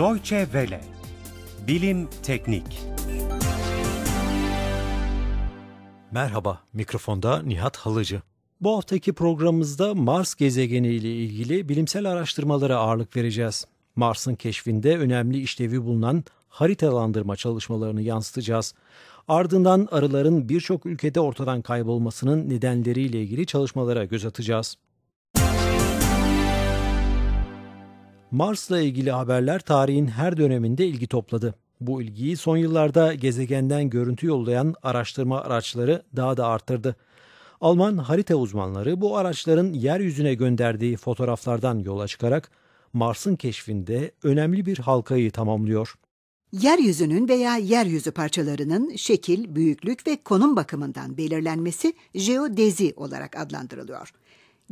Deutsche Welle Bilim Teknik Merhaba, mikrofonda Nihat Halıcı. Bu haftaki programımızda Mars gezegeni ile ilgili bilimsel araştırmalara ağırlık vereceğiz. Mars'ın keşfinde önemli işlevi bulunan haritalandırma çalışmalarını yansıtacağız. Ardından arıların birçok ülkede ortadan kaybolmasının nedenleriyle ilgili çalışmalara göz atacağız. Mars'la ilgili haberler tarihin her döneminde ilgi topladı. Bu ilgiyi son yıllarda gezegenden görüntü yollayan araştırma araçları daha da arttırdı. Alman harita uzmanları bu araçların yeryüzüne gönderdiği fotoğraflardan yola çıkarak Mars'ın keşfinde önemli bir halkayı tamamlıyor. Yeryüzünün veya yeryüzü parçalarının şekil, büyüklük ve konum bakımından belirlenmesi jeodezi olarak adlandırılıyor.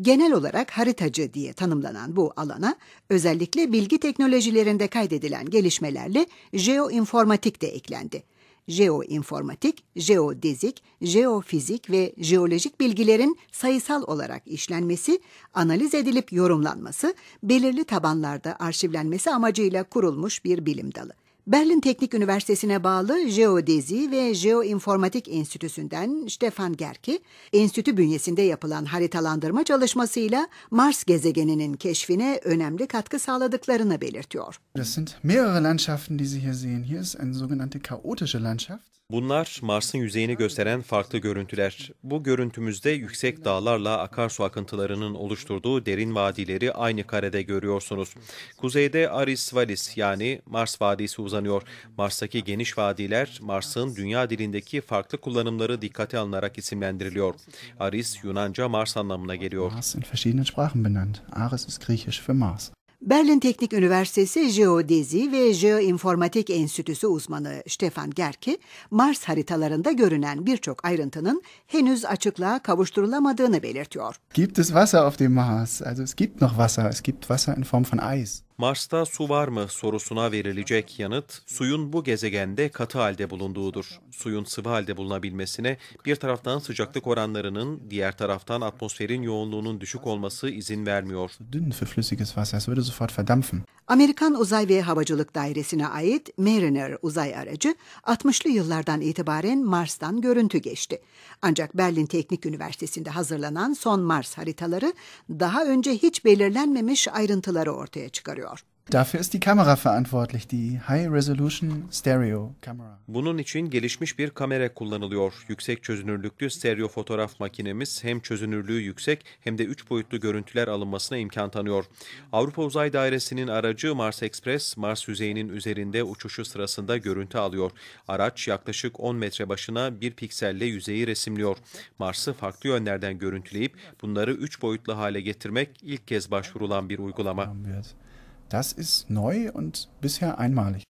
Genel olarak haritacı diye tanımlanan bu alana özellikle bilgi teknolojilerinde kaydedilen gelişmelerle jeoinformatik de eklendi. Jeoinformatik, jeodezik, jeofizik ve jeolojik bilgilerin sayısal olarak işlenmesi, analiz edilip yorumlanması, belirli tabanlarda arşivlenmesi amacıyla kurulmuş bir bilim dalı. Berlin Teknik Üniversitesi'ne bağlı Jeodezi ve Jeoinformatik Enstitüsü'nden Stefan Gerke, enstitü bünyesinde yapılan haritalandırma çalışmasıyla Mars gezegeninin keşfine önemli katkı sağladıklarını belirtiyor. Das sind mehrere Landschaften, die Sie hier sehen. Hier ist eine sogenannte chaotische Landschaft. Bunlar Mars'ın yüzeyini gösteren farklı görüntüler. Bu görüntümüzde yüksek dağlarla akarsu akıntılarının oluşturduğu derin vadileri aynı karede görüyorsunuz. Kuzeyde Aris Vallis yani Mars Vadisi uzanıyor. Mars'taki geniş vadiler Mars'ın dünya dilindeki farklı kullanımları dikkate alınarak isimlendiriliyor. Aris Yunanca Mars anlamına geliyor. Mars in verschiedenen Sprachen benannt. Ares ist griechisch für Mars. Berlin Teknik Üniversitesi Jeodezi ve Jeoinformatik Enstitüsü uzmanı Stefan Gerke, Mars haritalarında görünen birçok ayrıntının henüz açıklığa kavuşturulamadığını belirtiyor. Gibt es Wasser auf dem Mars? Also es gibt noch Wasser. Es gibt Wasser in Form von Eis. Mars'ta su var mı sorusuna verilecek yanıt, suyun bu gezegende katı halde bulunduğudur. Suyun sıvı halde bulunabilmesine bir taraftan sıcaklık oranlarının, diğer taraftan atmosferin yoğunluğunun düşük olması izin vermiyor. Amerikan Uzay ve Havacılık Dairesi'ne ait Mariner uzay aracı 60'lı yıllardan itibaren Mars'tan görüntü geçti. Ancak Berlin Teknik Üniversitesi'nde hazırlanan son Mars haritaları daha önce hiç belirlenmemiş ayrıntıları ortaya çıkarıyor. Dafür ist die Kamera verantwortlich, die High Resolution Stereo Camera. Bunun için gelişmiş bir kamera kullanılıyor. Yüksek çözünürlüklü stereo fotoğraf makinemiz hem çözünürlüğü yüksek hem de 3 boyutlu görüntüler alınmasına imkan tanıyor. Avrupa Uzay Dairesi'nin aracı Mars Express, Mars yüzeyinin üzerinde uçuşu sırasında görüntü alıyor. Araç yaklaşık 10 metre başına bir pikselle yüzeyi resimliyor. Mars'ı farklı yönlerden görüntüleyip bunları 3 boyutlu hale getirmek ilk kez başvurulan bir uygulama. wird. Das ist neu und bisher einmalig.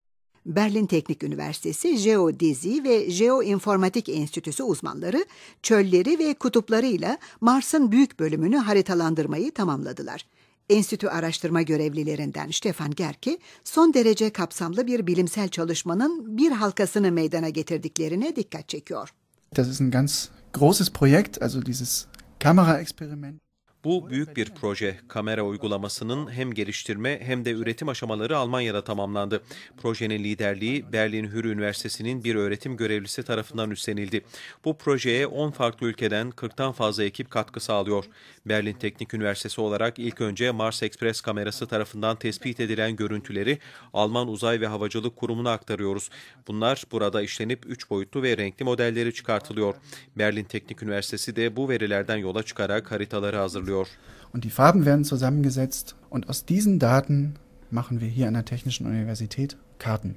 Berlin Teknik Üniversitesi Jeodezi ve Jeoinformatik Enstitüsü uzmanları çölleri ve kutuplarıyla Mars'ın büyük bölümünü haritalandırmayı tamamladılar. Enstitü araştırma görevlilerinden Stefan Gerke, son derece kapsamlı bir bilimsel çalışmanın bir halkasını meydana getirdiklerine dikkat çekiyor. Das ist ein ganz großes Projekt, also dieses Kameraexperiment. Bu büyük bir proje. Kamera uygulamasının hem geliştirme hem de üretim aşamaları Almanya'da tamamlandı. Projenin liderliği Berlin Hür Üniversitesi'nin bir öğretim görevlisi tarafından üstlenildi. Bu projeye 10 farklı ülkeden 40'tan fazla ekip katkı sağlıyor. Berlin Teknik Üniversitesi olarak ilk önce Mars Express kamerası tarafından tespit edilen görüntüleri Alman Uzay ve Havacılık Kurumu'na aktarıyoruz. Bunlar burada işlenip 3 boyutlu ve renkli modelleri çıkartılıyor. Berlin Teknik Üniversitesi de bu verilerden yola çıkarak haritaları hazırlıyor. Und die Farben werden zusammengesetzt und aus diesen Daten machen wir hier an der Technischen Universität Karten.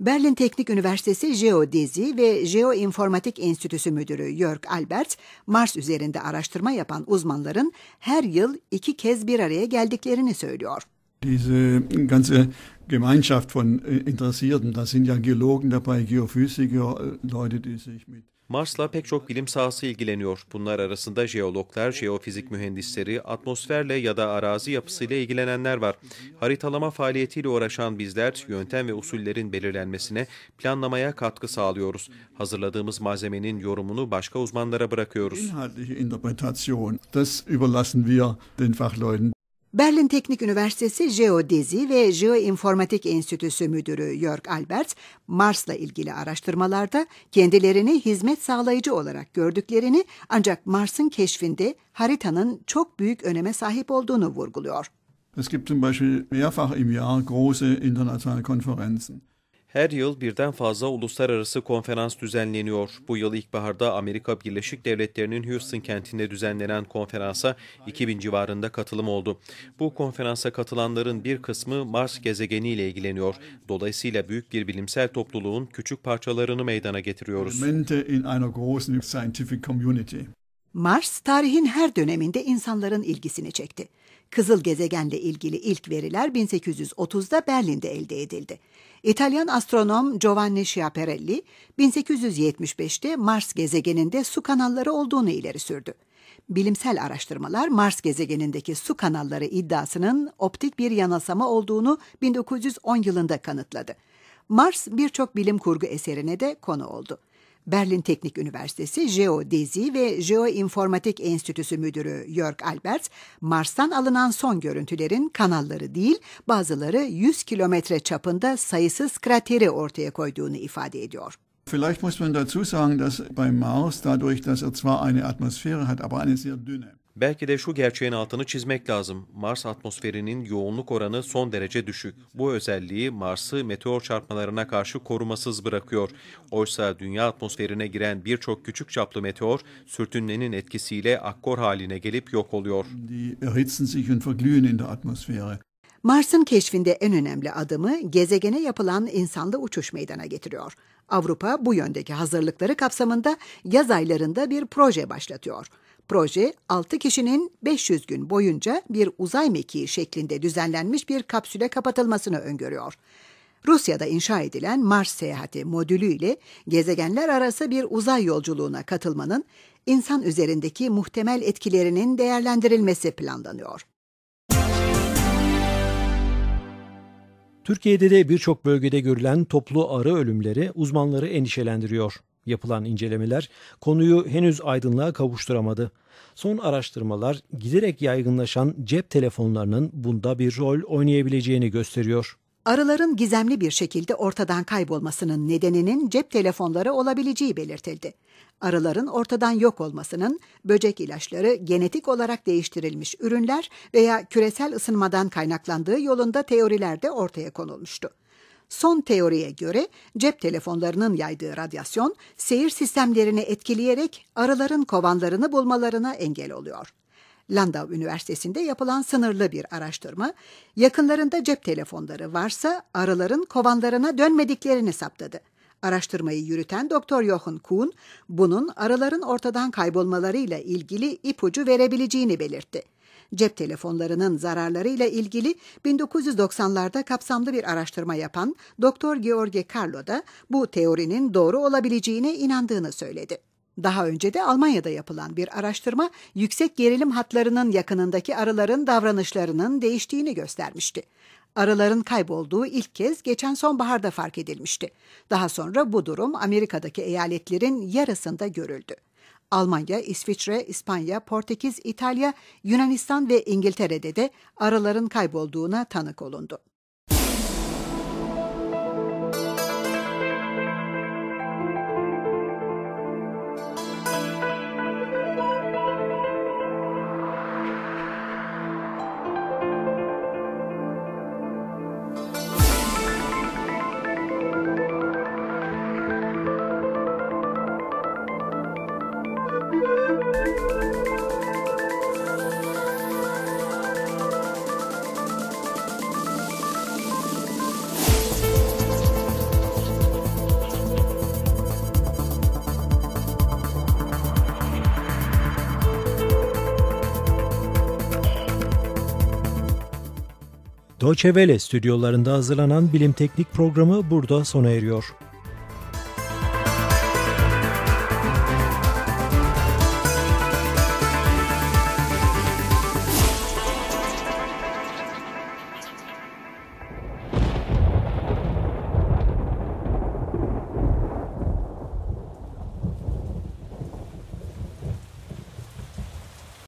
Berlin Teknik Üniversitesi Jeodezi ve Jeoinformatik Enstitüsü Müdürü Jörg Albert, Mars üzerinde araştırma yapan uzmanların her yıl iki kez bir araya geldiklerini söylüyor. Diese ganze Gemeinschaft von äh, Interessierten, da sind ja Geologen dabei, Geophysiker, äh, Leute, die sich mit Mars'la pek çok bilim sahası ilgileniyor. Bunlar arasında jeologlar, jeofizik mühendisleri, atmosferle ya da arazi yapısıyla ilgilenenler var. Haritalama faaliyetiyle uğraşan bizler yöntem ve usullerin belirlenmesine, planlamaya katkı sağlıyoruz. Hazırladığımız malzemenin yorumunu başka uzmanlara bırakıyoruz. Berlin Teknik Üniversitesi Jeodezi ve Jeoinformatik Enstitüsü Müdürü Jörg Albert, Mars'la ilgili araştırmalarda kendilerini hizmet sağlayıcı olarak gördüklerini ancak Mars'ın keşfinde haritanın çok büyük öneme sahip olduğunu vurguluyor. Es gibt zum Beispiel mehrfach im Jahr große internationale Konferenzen. Her yıl birden fazla uluslararası konferans düzenleniyor. Bu yıl ilkbaharda Amerika Birleşik Devletleri'nin Houston kentinde düzenlenen konferansa 2000 civarında katılım oldu. Bu konferansa katılanların bir kısmı Mars gezegeniyle ilgileniyor. Dolayısıyla büyük bir bilimsel topluluğun küçük parçalarını meydana getiriyoruz. Mars, tarihin her döneminde insanların ilgisini çekti. Kızıl gezegenle ilgili ilk veriler 1830'da Berlin'de elde edildi. İtalyan astronom Giovanni Schiaparelli 1875'te Mars gezegeninde su kanalları olduğunu ileri sürdü. Bilimsel araştırmalar Mars gezegenindeki su kanalları iddiasının optik bir yanılsama olduğunu 1910 yılında kanıtladı. Mars birçok bilim kurgu eserine de konu oldu. Berlin Teknik Üniversitesi Jeodezi ve Jeoinformatik Enstitüsü Müdürü Jörg Albert, Mars'tan alınan son görüntülerin kanalları değil, bazıları 100 kilometre çapında sayısız krateri ortaya koyduğunu ifade ediyor. Vielleicht muss man dazu sagen, dass bei Mars, dadurch, dass er zwar eine Atmosphäre hat, aber eine sehr dünne. Belki de şu gerçeğin altını çizmek lazım. Mars atmosferinin yoğunluk oranı son derece düşük. Bu özelliği Mars'ı meteor çarpmalarına karşı korumasız bırakıyor. Oysa dünya atmosferine giren birçok küçük çaplı meteor sürtünmenin etkisiyle akkor haline gelip yok oluyor. Mars'ın keşfinde en önemli adımı gezegene yapılan insanlı uçuş meydana getiriyor. Avrupa bu yöndeki hazırlıkları kapsamında yaz aylarında bir proje başlatıyor. Proje 6 kişinin 500 gün boyunca bir uzay mekiği şeklinde düzenlenmiş bir kapsüle kapatılmasını öngörüyor. Rusya'da inşa edilen Mars seyahati modülü ile gezegenler arası bir uzay yolculuğuna katılmanın insan üzerindeki muhtemel etkilerinin değerlendirilmesi planlanıyor. Türkiye'de de birçok bölgede görülen toplu arı ölümleri uzmanları endişelendiriyor. Yapılan incelemeler konuyu henüz aydınlığa kavuşturamadı. Son araştırmalar giderek yaygınlaşan cep telefonlarının bunda bir rol oynayabileceğini gösteriyor. Arıların gizemli bir şekilde ortadan kaybolmasının nedeninin cep telefonları olabileceği belirtildi. Arıların ortadan yok olmasının böcek ilaçları, genetik olarak değiştirilmiş ürünler veya küresel ısınmadan kaynaklandığı yolunda teoriler de ortaya konulmuştu. Son teoriye göre cep telefonlarının yaydığı radyasyon seyir sistemlerini etkileyerek arıların kovanlarını bulmalarına engel oluyor. Landau Üniversitesi'nde yapılan sınırlı bir araştırma, yakınlarında cep telefonları varsa arıların kovanlarına dönmediklerini saptadı. Araştırmayı yürüten Dr. Jochen Kuhn, bunun arıların ortadan kaybolmalarıyla ilgili ipucu verebileceğini belirtti. Cep telefonlarının zararlarıyla ilgili 1990'larda kapsamlı bir araştırma yapan Dr. George Carlo da bu teorinin doğru olabileceğine inandığını söyledi. Daha önce de Almanya'da yapılan bir araştırma yüksek gerilim hatlarının yakınındaki arıların davranışlarının değiştiğini göstermişti. Arıların kaybolduğu ilk kez geçen sonbaharda fark edilmişti. Daha sonra bu durum Amerika'daki eyaletlerin yarısında görüldü. Almanya, İsviçre, İspanya, Portekiz, İtalya, Yunanistan ve İngiltere'de de arıların kaybolduğuna tanık olundu. Deutsche stüdyolarında hazırlanan bilim teknik programı burada sona eriyor.